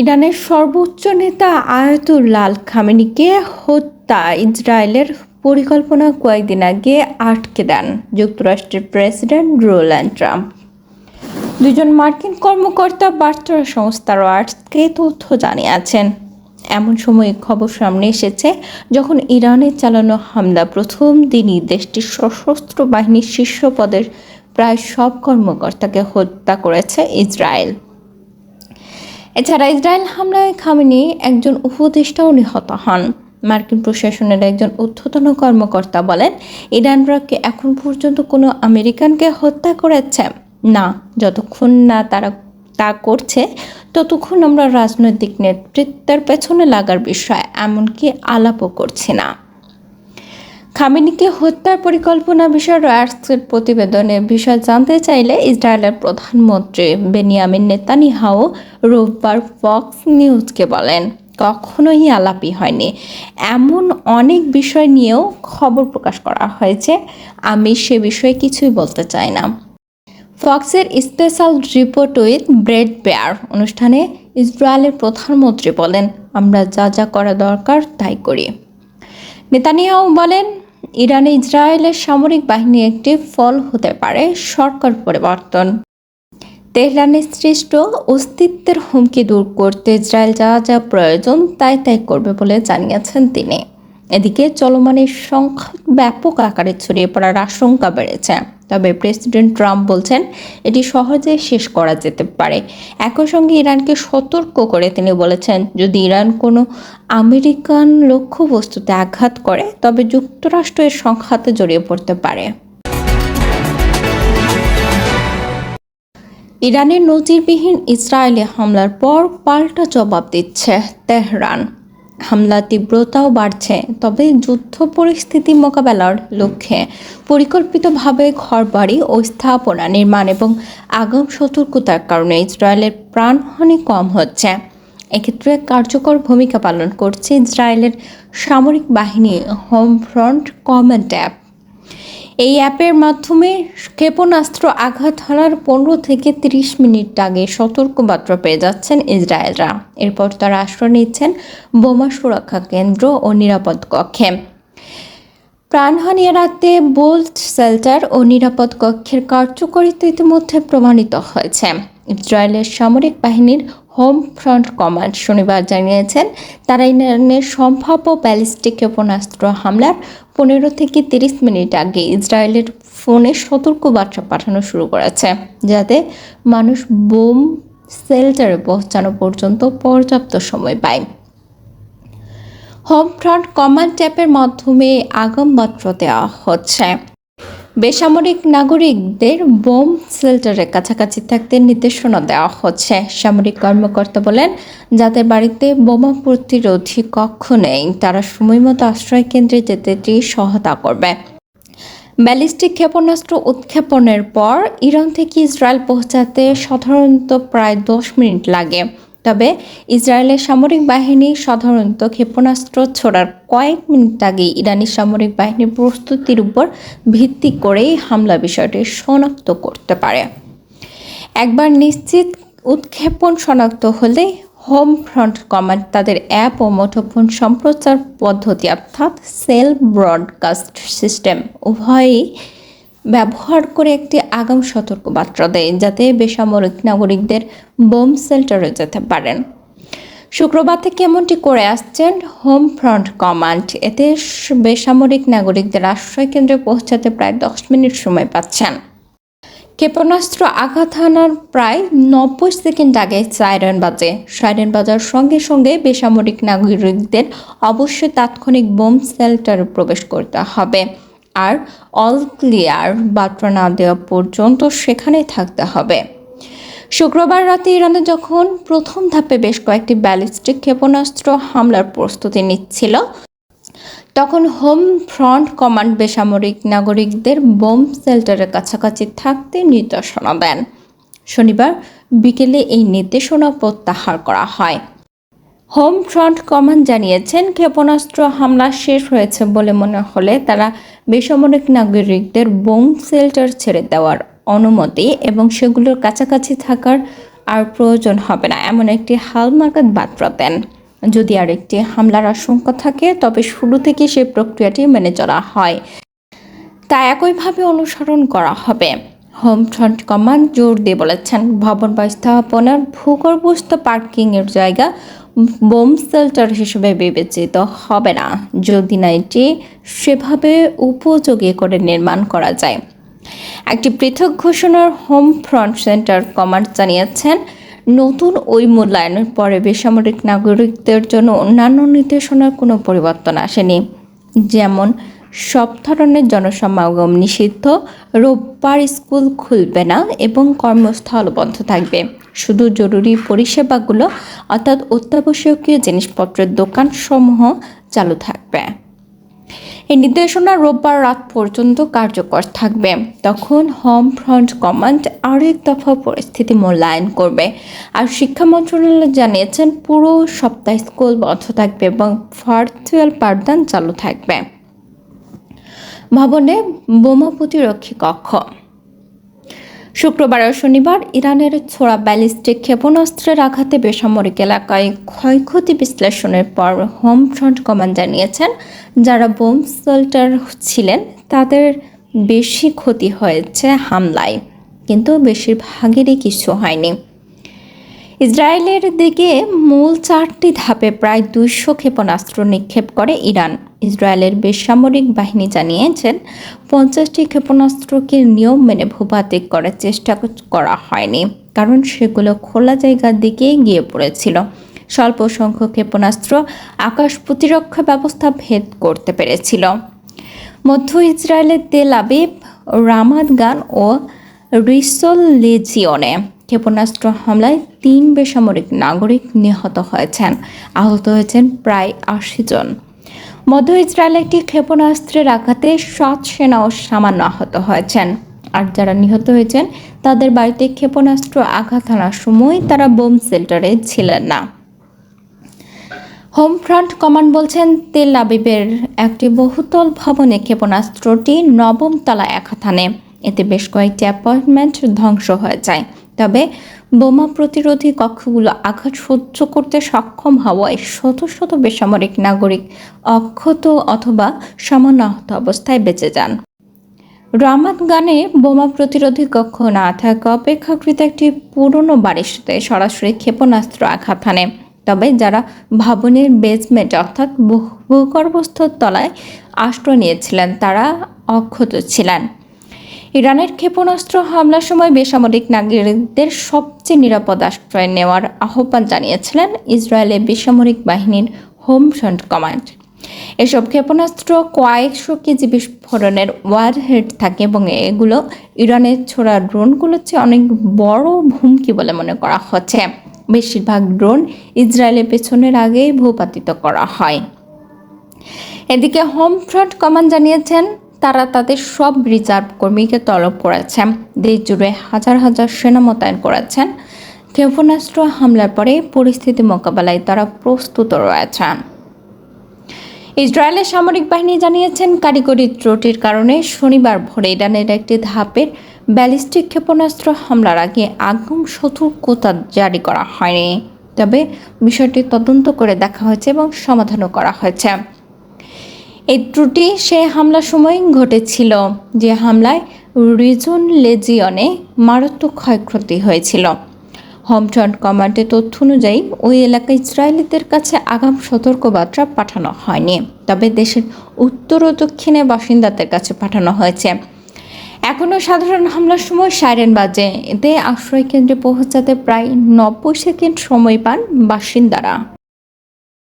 ইরানের সর্বোচ্চ নেতা আয়াতুল্লাহ খামেনিকে হত্যা ইসরায়েলের পরিকল্পনা কয়েকদিন আগে আটকে দেন যুক্তরাষ্ট্রের প্রেসিডেন্ট ডোনাল্ড ট্রাম্প। দুজন মার্কিন কর্মকর্তা বার্তা সংস্থা রয়টার্সকে তথ্য জানিয়েছেন। এমন সময় খবর সামনে এসেছে, যখন ইরানে চালানো হামলা প্রথম দিনই দেশটির সশস্ত্র বাহিনীর শীর্ষ পদের প্রায় সব কর্মকর্তাকে হত্যা করেছে ইসরায়েল। এছাড়া ইসরায়েল হামলায় খামেনি একজন উপদেষ্টাও নিহত হন। মার্কিন প্রশাসনের একজন ঊর্ধ্বতন কর্মকর্তা বলেন ইরানরা এখন পর্যন্ত কোনো আমেরিকানকে হত্যা করেছে। না, যতক্ষণ না তারা তা করছে, ততক্ষণ আমরা রাজনৈতিক নেতৃত্বের পেছনে লাগার বিষয়ে, এমনকি আলাপও করছি না। খামেনিকে হত্যার পরিকল্পনা বিষয়ে রয়ার্সের প্রতিবেদনের বিষয় জানতে চাইলে ইসরায়েলের প্রধানমন্ত্রী বেনিয়ামিন নেতানিয়াহু রোববার ফক্স নিউজকে বলেন, কখনোই আলাপি হয়নি। এমন অনেক বিষয় নিয়েও খবর প্রকাশ করা হয়েছে। আমি সে বিষয়ে কিছুই বলতে চাই না। ফক্সের special report with Bret Baier অনুষ্ঠানে ইসরায়েলের প্রধানমন্ত্রী বলেন, আমরা যা যা করা দরকার তাই করি। নেতানিয়াহু বলেন ইরানে ইসরায়েলের সামরিক বাহিনী একটি ফল হতে পারে, সরকার পরিবর্তন। তেহরানের সৃষ্ট অস্তিত্বের হুমকি দূর করতে ইসরায়েল যা যা প্রয়োজন তাই তাই করবে বলে জানিয়েছেন তিনি। এদিকে চলমানের সংখ্যা ব্যাপক আকারে ছড়িয়ে পড়ার আশঙ্কা বেড়েছে। তবে প্রেসিডেন্ট ট্রাম্প বলছেন, এটি সহজে শেষ করা যেতে পারে। একই সঙ্গে ইরানকে সতর্ক করে তিনি বলেছেন, যদি ইরান কোনো আমেরিকান লক্ষ্যবস্তুতে আঘাত করে, তবে যুক্তরাষ্ট্র এর সংঘাতে জড়িয়ে পড়তে পারে। ইরানের নজিরবিহীন ইসরায়েলি হামলার পর পাল্টা জবাব দিচ্ছে তেহরান। হামলা তীব্রতাও বাড়ছে। তবে যুদ্ধ পরিস্থিতি মোকাবেলার লক্ষ্যে পরিকল্পিতভাবে ঘরবাড়ি ও স্থাপনা নির্মাণ এবং আগাম সতর্কতার কারণে ইসরায়েলের প্রাণহানি কম হচ্ছে। এক্ষেত্রে কার্যকর ভূমিকা পালন করছে ইসরায়েলের সামরিক বাহিনী হোম ফ্রন্ট কমান্ড অ্যাপ। এই অ্যাপের মাধ্যমে ক্ষেপণাস্ত্র আঘাত হানার পনেরো থেকে তিরিশ মিনিট আগে সতর্কবার্তা পেয়ে যাচ্ছেন ইসরায়েলরা। এরপর তারা আশ্রয় নিচ্ছেন বোমা সুরক্ষা কেন্দ্র ও নিরাপদ কক্ষে। প্রাণহানি এড়াতে বোল্ট শেল্টার ও নিরাপদ কক্ষের কার্যকারিতা ইতিমধ্যে প্রমাণিত হয়েছে। ইসরায়েলের সামরিক বাহিনীর হোম ফ্রন্ট কমান্ড শনিবার জানিয়েছেন, তারা ইরানের সম্ভাব্য ব্যালিস্টিক ক্ষেপণাস্ত্র হামলার পনেরো থেকে তিরিশ মিনিট আগে ইসরায়েলের ফোনে সতর্ক বার্তা পাঠানো শুরু করেছে, যাতে মানুষ বোম সেল্টারে পৌঁছানো পর্যন্ত পর্যাপ্ত সময় পায়। হোম ফ্রন্ট কমান্ড ট্যাপের মাধ্যমে আগাম বার্তা দেওয়া হচ্ছে। বেসামরিক নাগরিকদের বোম শেল্টারের কাছাকাছি থাকতে নির্দেশনা দেওয়া হচ্ছে। সামরিক কর্মকর্তা বলেন, যাদের বাড়িতে বোমা প্রতিরোধী কক্ষ নেই, তারা সময়মতো আশ্রয় কেন্দ্রে যেতে সহায়তা করবে। ব্যালিস্টিক ক্ষেপণাস্ত্র উৎক্ষেপণের পর ইরান থেকে ইসরায়েল পৌঁছাতে সাধারণত প্রায় দশ মিনিট লাগে। তবে ইসরায়েলের সামরিক বাহিনী সাধারণত ক্ষেপণাস্ত্র ছোড়ার কয়েক মিনিট আগেই ইরানি সামরিক বাহিনীর প্রস্তুতির উপর ভিত্তি করেই হামলা বিষয়টি শনাক্ত করতে পারে। একবার নিশ্চিত উৎক্ষেপণ শনাক্ত হলে হোম ফ্রন্ট কমান্ড তাদের অ্যাপ ও মুঠোফোন সম্প্রচার পদ্ধতি অর্থাৎ সেল ব্রডকাস্ট সিস্টেম উভয়ই ব্যবহার করে একটি আগাম সতর্কবার্তা দেয়, যাতে বেসামরিক নাগরিকদের বোম শেল্টারে যেতে পারেন। শুক্রবার থেকে এমনটি করে আসছেন হোম ফ্রন্ট কমান্ড। এতে বেসামরিক নাগরিকদের আশ্রয় কেন্দ্রে পৌঁছাতে প্রায় দশ মিনিট সময় পাচ্ছেন। ক্ষেপণাস্ত্র আঘাত হানার প্রায় নব্বই সেকেন্ড আগে সাইরেন বাজে। সাইরেন বাজার সঙ্গে সঙ্গে বেসামরিক নাগরিকদের অবশ্যই তাৎক্ষণিক বোম শেল্টারে প্রবেশ করতে হবে। আর অল ক্লিয়ার বার্তা না দেওয়া পর্যন্ত সেখানেই থাকতে হবে। শুক্রবার রাতে ইরানে যখন প্রথম ধাপে বেশ কয়েকটি ব্যালিস্টিক ক্ষেপণাস্ত্র হামলার প্রস্তুতি নিচ্ছিল, তখন হোম ফ্রন্ট কমান্ড বেসামরিক নাগরিকদের বোম শেল্টারের কাছাকাছি থাকতে নির্দেশনা দেন। শনিবার বিকেলে এই নির্দেশনা প্রত্যাহার করা হয়। হোম ফ্রন্ট কমান্ড জানিয়েছেন, ক্ষেপণাস্ত্র হামলা শেষ হয়েছে বলে মনে হলে তারা বেসামরিক নাগরিকদের বোম শেল্টার ছেড়ে দেওয়ার অনুমতি এবং সেগুলোর কাছাকাছি থাকার আর প্রয়োজন হবে না। এমন একটি হালমার্কাত বার্তা দেন। যদি আর একটি হামলার আশঙ্কা থাকে, তবে শুরু থেকে সেই প্রক্রিয়াটি মেনে চলা হয়। তা একইভাবে অনুসরণ করা হবে। হোম ফ্রন্ট কমান্ড জোর দিয়ে বলেছেন, ভবন বা স্থাপনার ভূগর্ভস্থ পার্কিংয়ের জায়গা বোম সেল্টার হিসেবে বিবেচিত হবে না, যদি না এটি সেভাবে উপযোগী করে নির্মাণ করা যায়। একটি পৃথক ঘোষণার হোম ফ্রন্ট সেন্টার কমান্ড জানিয়েছেন, নতুন ওই মূল্যায়নের পরে বেসামরিক নাগরিকদের জন্য অন্যান্য নির্দেশনার কোনো পরিবর্তন আসেনি। যেমন সব ধরনের জনসমাগম নিষিদ্ধ। রোববার স্কুল খুলবে না এবং কর্মস্থল বন্ধ থাকবে। শুধু জরুরি পরিষেবাগুলো, অর্থাৎ অত্যাবশ্যকীয় জিনিসপত্রের দোকানসমূহ চালু থাকবে। এই নির্দেশনা রোববার রাত পর্যন্ত কার্যকর থাকবে। তখন হোম ফ্রন্ট কমান্ড আরেক দফা পরিস্থিতি মূল্যায়ন করবে। আর শিক্ষা মন্ত্রণালয় জানিয়েছেন, পুরো সপ্তাহ স্কুল বন্ধ থাকবে এবং ভার্চুয়াল পাঠদান চালু থাকবে। ভবনে বোমা প্রতিরক্ষী কক্ষ। শুক্রবার ও শনিবার ইরানের ছোড়া ব্যালিস্টিক ক্ষেপণাস্ত্রের আঘাতে বেসামরিক এলাকায় ক্ষয়ক্ষতি বিশ্লেষণের পর হোম ফ্রন্ট কমান্ড জানিয়েছেন যারা বোম শেল্টার ছিলেন, তাদের বেশি ক্ষতি হয়েছে হামলায়, কিন্তু বেশিরভাগেরই কিছু হয়নি। ইসরায়েলের দিকে মূল চারটি ধাপে প্রায় দুইশো ক্ষেপণাস্ত্র নিক্ষেপ করে ইরান। ইসরায়েলের বেসামরিক বাহিনী জানিয়েছেন, পঞ্চাশটি ক্ষেপণাস্ত্রকে নিয়ম মেনে ভূপাতিক করার চেষ্টা করা হয়নি, কারণ সেগুলো খোলা জায়গার দিকে গিয়ে পড়েছিল। স্বল্প সংখ্যক ক্ষেপণাস্ত্র আকাশ প্রতিরক্ষা ব্যবস্থা ভেদ করতে পেরেছিল। মধ্য ইসরায়েলের তেল আবিব, রামাদ গান ও রিসল লেজিয়নে ক্ষেপণাস্ত্র হামলায় তিন বেসামরিক নাগরিক নিহত হয়েছেন। আহত হয়েছেন প্রায় আশি জন। মধ্য ইসরায়েল একটি ক্ষেপণাস্ত্রের আঘাতে সাত সেনাও সামান্য আহত হয়েছেন। আর যারা নিহত হয়েছেন, তাদের বাড়িতে ক্ষেপণাস্ত্র আঘাত আনার সময় তারা বোম সেল্টারে ছিলেন না। হোম ফ্রন্ট কমান্ড বলছেন, তেল আবিবের একটি বহুতল ভবনে ক্ষেপণাস্ত্রটি নবম আঘাত আনে। এতে বেশ কয়েকটি অ্যাপয়েন্টমেন্ট ধ্বংস হয়ে যায়। তবে বোমা প্রতিরোধী কক্ষগুলো আঘাত সহ্য করতে সক্ষম হওয়ায় শত শত বেসামরিক নাগরিক অক্ষত অথবা সামান্য অবস্থায় বেঁচে যান। রামাত গানে বোমা প্রতিরোধী কক্ষ না থাকা অপেক্ষাকৃত একটি পুরনো বাড়ির সাথে সরাসরি ক্ষেপণাস্ত্র আঘাত হানে। তবে যারা ভবনের বেসমেন্ট অর্থাৎ ভূগর্ভস্থ তলায় আশ্রয় নিয়েছিলেন, তারা অক্ষত ছিলেন। ইরানের ক্ষেপণাস্ত্র হামলার সময় বেসামরিক নাগরিকদের সবচেয়ে নিরাপদ আশ্রয় নেওয়ার আহ্বান জানিয়েছিলেন ইসরায়েলের বেসামরিক বাহিনীর হোম ফ্রন্ট কমান্ড। এসব ক্ষেপণাস্ত্র কয়েকশো কেজি বিস্ফোরণের ওয়ার হেড থাকে এবং এগুলো ইরানের ছোড়া ড্রোনগুলোর চেয়ে অনেক বড় হুমকি বলে মনে করা হচ্ছে। বেশিরভাগ ড্রোন ইসরায়েলের পেছনের আগেই ভূপাতিত করা হয়। এদিকে হোম ফ্রন্ট কমান্ড জানিয়েছেন তারা তাদের সব রিজার্ভ কর্মীকে তলব করেছেন দেশ জুড়ে হাজার হাজার সেনা মোতায়েন করেছেন। ক্ষেপণাস্ত্র হামলার পরে পরিস্থিতি মোকাবেলায় তারা প্রস্তুত রয়েছেন। ইসরায়েলের সামরিক বাহিনী জানিয়েছেন, কারিগরি ত্রুটির কারণে শনিবার ভোরে ইরানের একটি ধাপের ব্যালিস্টিক ক্ষেপণাস্ত্র হামলার আগে আগুন সতর্কতা জারি করা হয়নি। তবে বিষয়টি তদন্ত করে দেখা হয়েছে এবং সমাধানও করা হয়েছে। ত্রুটি সে হামলার সময় ঘটেছিল, যে হামলায় রিজন লেজিয়নে মারাত্মক ক্ষয়ক্ষতি হয়েছিল। হোমফ্রন্ট কমান্ডের তথ্য অনুযায়ী, ওই এলাকায় ইসরায়েলিদের কাছে আগাম সতর্কবার্তা পাঠানো হয়নি, তবে দেশের উত্তর ও দক্ষিণে বাসিন্দাদের কাছে পাঠানো হয়েছে। এখনও সাধারণ হামলার সময় সাইরেন বাজে, এতে আশ্রয় কেন্দ্রে পৌঁছাতে প্রায় নব্বই সেকেন্ড সময় পান বাসিন্দারা।